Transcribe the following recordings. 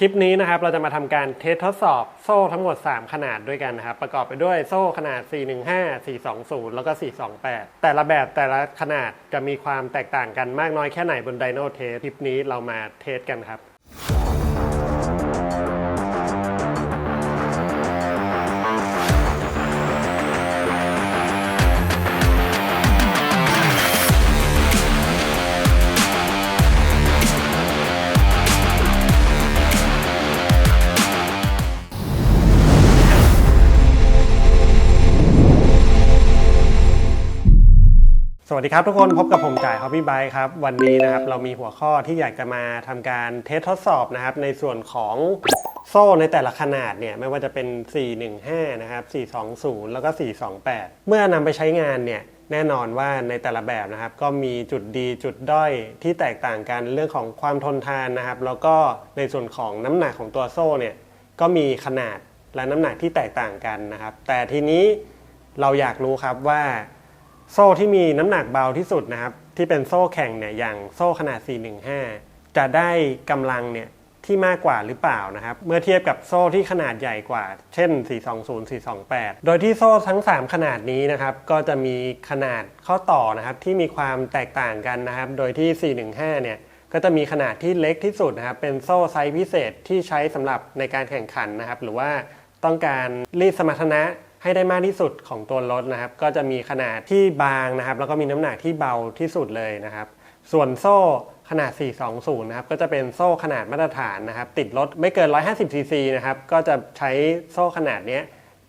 คลิปนี้นะครับเราจะมาทำการเทสทดสอบโซ่ทั้งหมด 3 ขนาดด้วยกันนะครับประกอบไปด้วยโซ่ขนาด 415 420 แล้วก็ 428 แต่ละแบบแต่ละขนาดจะมีความแตกต่างกันมากน้อยแค่ไหนบนไดโนเทสคลิปนี้เรามาเทสกันครับ สวัสดีครับทุกคนพบกับผมจ่ายฮอ b บี้ไบครับ วันนี้นะครับเรามีหัวข้อที่อยากจะมาทำการเทสทดสอบนะครับ ในส่วนของโซ่ในแต่ละขนาดเนี่ย ไม่ว่าจะเป็น 415 นะครับ 420 แล้วก็ 428 เมื่อนำไปใช้งานเนี่ย แน่นอนว่าในแต่ละแบบนะครับ ก็มีจุดดีจุดด้อยที่แตกต่างกันเรื่องของความทนทานนะครับ แล้วก็ในส่วนของน้ำหนักของตัวโซ่เนี่ยก็มีขนาดและน้ำหนักที่แตกต่างกันนะครับ แต่ทีนี้เราอยากรู้ครับว่า โซ่ที่มีน้ำหนักเบาที่สุดนะครับ ที่เป็นโซ่แข่งเนี่ยอย่างโซ่ขนาด 415 จะได้กำลังเนี่ยที่มากกว่าหรือเปล่านะครับ เมื่อเทียบกับโซ่ที่ขนาดใหญ่กว่า เช่น 420 428 โดยที่โซ่ทั้ง 3 ขนาดนี้นะครับ ก็จะมีขนาดข้อต่อนะครับที่มีความแตกต่างกันนะครับ โดยที่ 415 เนี่ยก็จะมีขนาดที่เล็กที่สุดนะครับ เป็นโซ่ไซส์พิเศษที่ใช้สำหรับในการแข่งขันนะครับ หรือว่าต้องการรีดสมรรถนะ ให้ได้มากที่สุดของตัวรถนะครับ ก็จะมีขนาดที่บางนะครับ แล้วก็มีน้ำหนักที่เบาที่สุดเลยนะครับ ส่วนโซ่ขนาด 420 นะครับ ก็จะเป็นโซ่ขนาดมาตรฐานนะครับ ติดรถไม่เกิน 150 ซีซีนะครับ ก็จะใช้โซ่ขนาดนี้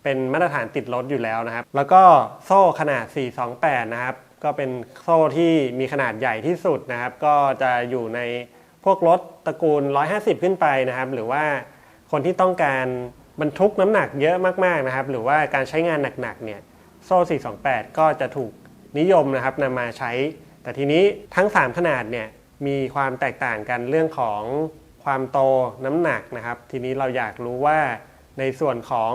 เป็นมาตรฐานติดรถอยู่แล้วนะครับ แล้วก็โซ่ขนาด 428 นะครับ ก็เป็นโซ่ที่มีขนาดใหญ่ที่สุดนะครับ ก็จะอยู่ในพวกรถตระกูล 150 ขึ้นไปนะครับ หรือว่าคนที่ต้องการ บรรทุกน้ำหนักเยอะมากๆนะครับ หรือว่าการใช้งานหนักๆเนี่ยโซ่ 428 ก็จะถูกนิยมนะครับนำมาใช้ แต่ทีนี้ทั้ง 3 ขนาดเนี่ยมีความแตกต่างกันเรื่องของความโตน้ำหนักนะครับ ทีนี้เราอยากรู้ว่าในส่วนของ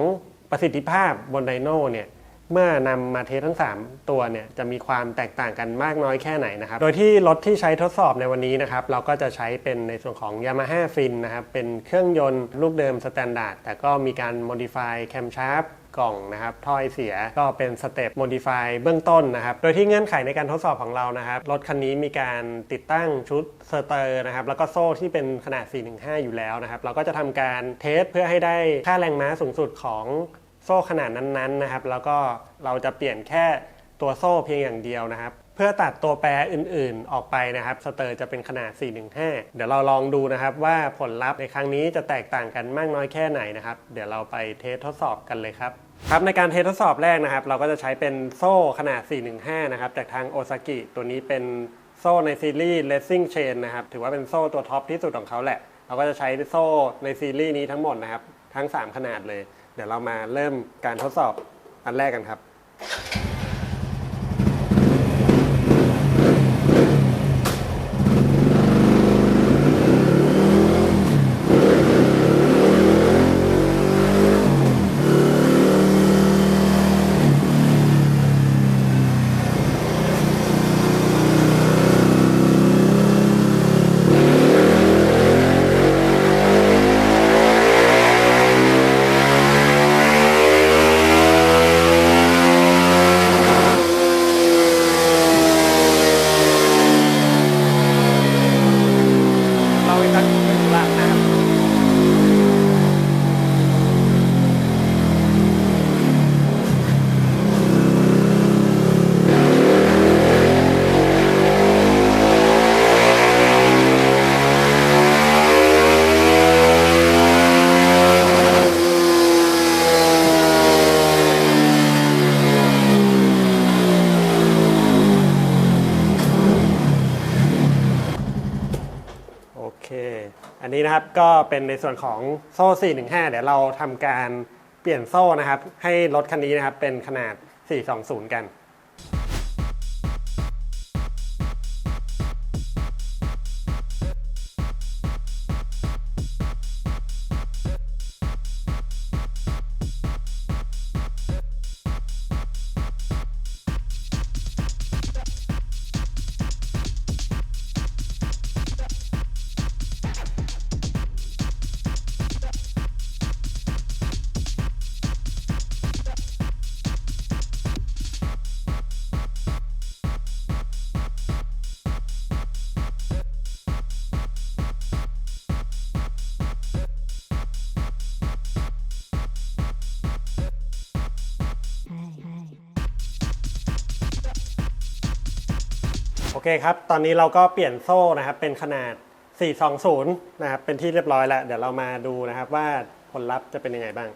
ประสิทธิภาพบนไดโน่เนี่ย เมื่อนำมาเทสทั้ง 3 ตัวเนี่ยจะมีความแตกต่างกันมากน้อยแค่ไหนนะครับ โดยที่รถที่ใช้ทดสอบในวันนี้นะครับเราก็จะใช้เป็นในส่วนของ Yamaha Fin นะครับเป็นเครื่องยนต์ลูกเดิมสแตนดาร์ดแต่ก็มีการ modify แคมชาร์ปกล่องนะครับถ้อยเสียก็เป็นสเต็ป modify เบื้องต้นนะครับ โดยที่เงื่อนไขในการทดสอบของเรานะครับ รถคันนี้มีการติดตั้งชุดสเตอร์นะครับ แล้วก็โซ่ที่เป็นขนาด 415 อยู่แล้วนะครับ เราก็จะทำการเทสเพื่อให้ได้ค่าแรงม้าสูงสุดของ โซ่ขนาดนั้นๆนะครับ แล้วก็เราจะเปลี่ยนแค่ตัวโซ่เพียงอย่างเดียวนะครับ เพื่อตัดตัวแปรอื่นๆออกไปนะครับ สเตอร์จะเป็นขนาด 415 เดี๋ยวเราลองดูนะครับว่าผลลัพธ์ในครั้งนี้จะแตกต่างกันมากน้อยแค่ไหนนะครับ เดี๋ยวเราไปเทสทดสอบกันเลยครับครับในการเทสทดสอบแรกนะครับ เราก็จะใช้เป็นโซ่ขนาด 415 นะครับ จากทางโอซากิตัวนี้เป็นโซ่ในซีรีส์ Racing Chain นะครับ ถือว่าเป็นโซ่ตัวท็อปที่สุดของเขาแหละ เราก็จะใช้โซ่ในซีรีส์นี้ทั้งหมดนะครับ ทั้ง 3 ขนาดเลย เดี๋ยวเรามาเริ่มการทดสอบอันแรกกันครับ เราอีกสักหนึ่งลังนะครับ โอเค อั นี้นะครับก็เป็นในส่วนของโซ่ 415 เดี๋ยวเราทำการเปลี่ยนโซ่นะครับ ให้รถคันนี้นะครับเป็นขนาด 420 กัน โอเคครับ ตอนนี้เราก็เปลี่ยนโซ่นะครับ เป็นขนาด 420 นะครับ เป็นที่เรียบร้อยแล้ว เดี๋ยวเรามาดูนะครับว่าผลลัพธ์จะเป็นยังไงบ้าง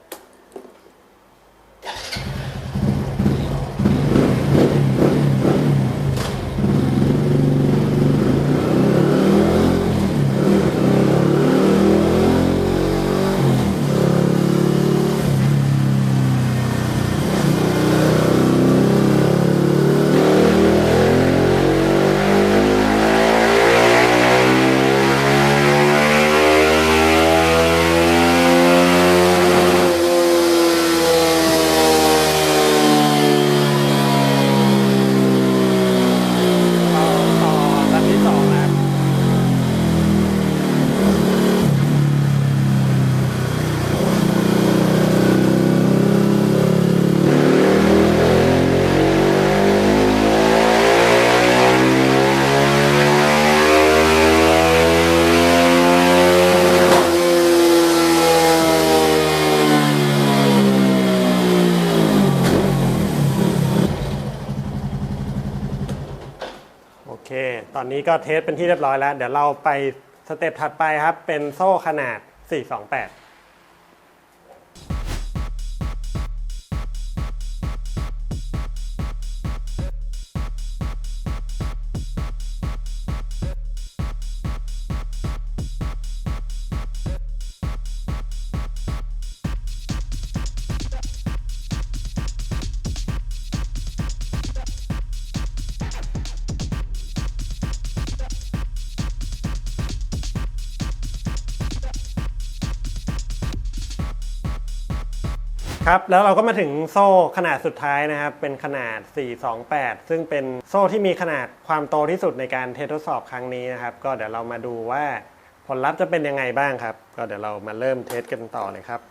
ต่อต่อรันที่สองนะครับ โอเค ตอ นี้ก็เทสเป็นที่เรียบร้อยแล้ว เดี๋ยวเราไปสเต็ปถัดไปครับ เป็นโซ่ขนาด 428 ครับแล้วเราก็มาถึงโซ่ขนาดสุดท้ายนะครับ เป็นขนาด 428 ซึ่งเป็นโซ่ที่มีขนาดความโตที่สุดในการเทสทดสอบครั้งนี้นะครับ ก็เดี๋ยวเรามาดูว่าผลลัพธ์จะเป็นยังไงบ้างครับ ก็เดี๋ยวเรามาเริ่มเทสกันต่อเลยครับ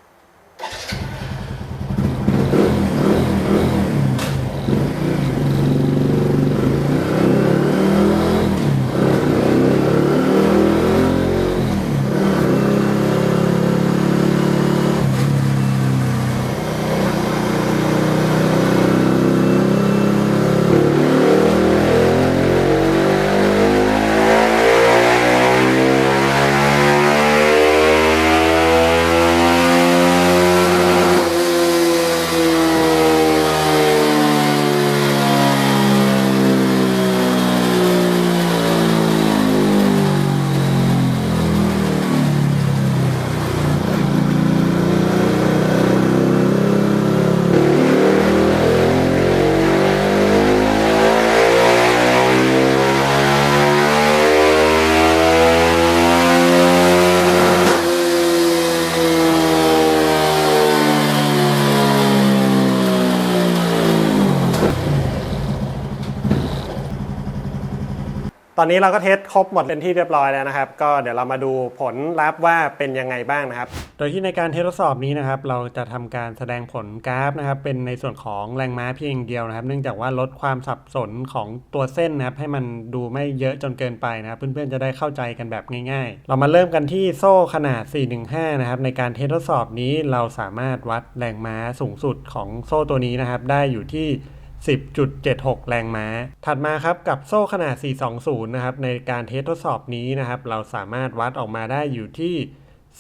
ตอนนี้เราก็เทสครบหมดเป็นที่เรียบร้อยแล้วนะครับ ก็เดี๋ยวเรามาดูผลลัพธ์ว่าเป็นยังไงบ้างนะครับ โดยที่ในการเทสทดสอบนี้นะครับ เราจะทำการแสดงผลกราฟนะครับ เป็นในส่วนของแรงม้าเพียงอย่างเดียวนะครับ เนื่องจากว่าลดความสับสนของตัวเส้นนะครับ ให้มันดูไม่เยอะจนเกินไปนะครับ เพื่อนๆจะได้เข้าใจกันแบบง่ายๆ เรามาเริ่มกันที่โซ่ขนาด 415 นะครับ ในการเทสทดสอบนี้เราสามารถวัดแรงม้าสูงสุดของโซ่ตัวนี้นะครับ ได้อยู่ที่ 10.76 แรงม้า ถัดมาครับกับโซ่ขนาด 420 นะครับ ในการเทสทดสอบนี้นะครับ เราสามารถวัดออกมาได้อยู่ที่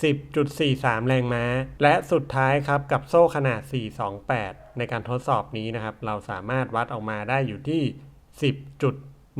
10.43 แรงม้า และสุดท้ายครับกับโซ่ขนาด 428 ในการทดสอบนี้นะครับ เราสามารถวัดออกมาได้อยู่ที่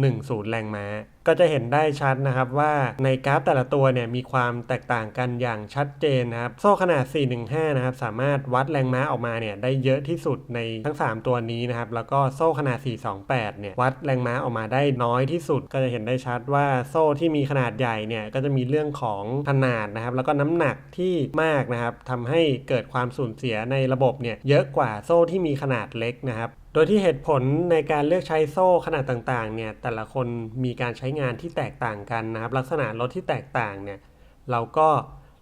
10 แรงม้า ก็จะเห็นได้ชัดนะครับว่าในกราฟแต่ละตัวเนี่ยมีความแตกต่างกันอย่างชัดเจนนะครับ โซ่ขนาด 415 นะครับ สามารถวัดแรงม้าออกมาเนี่ยได้เยอะที่สุดในทั้ง 3 ตัวนี้นะครับ แล้วก็โซ่ขนาด 428 เนี่ยวัดแรงม้าออกมาได้น้อยที่สุด ก็จะเห็นได้ชัดว่าโซ่ที่มีขนาดใหญ่เนี่ยก็จะมีเรื่องของขนาดนะครับ แล้วก็น้ำหนักที่มากนะครับทำให้เกิดความสูญเสียในระบบเนี่ยเยอะกว่าโซ่ที่มีขนาดเล็กนะครับ ดยที่เหตุผลในการเลือกใช้โซ่ขนาดต่างๆเนี่ยแต่ละคนมีการใช้งานที่แตกต่างกันนะครับ ลักษณะรถที่แตกต่างเนี่ยเราก็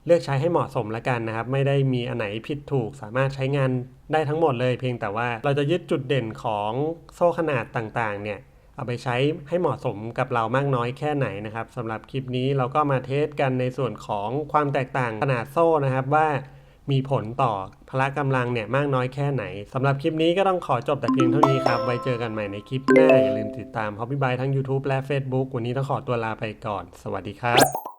เลือกใช้ให้เหมาะสมละกันนะครับ ไม่ได้มีอันไหนผิดถูก สามารถใช้งานได้ทั้งหมดเลย เพียงแต่ว่าเราจะยึดจุดเด่นของโซ่ขนาดต่างๆเนี่ยเอาไปใช้ให้เหมาะสมกับเรามากน้อยแค่ไหนนะครับสำหรับคลิปนี้เราก็มาเทสกันในส่วนของความแตกต่างขนาดโซ่นะครับว่า มีผลต่อพละกำลังเนี่ยมากน้อยแค่ไหนสำหรับคลิปนี้ก็ต้องขอจบแต่เพียงเท่านี้ครับ ไว้เจอกันใหม่ในคลิปหน้า อย่าลืมติดตาม Hobby Bye ทั้ง YouTube และ Facebook วันนี้ต้องขอตัวลาไปก่อน สวัสดีครับ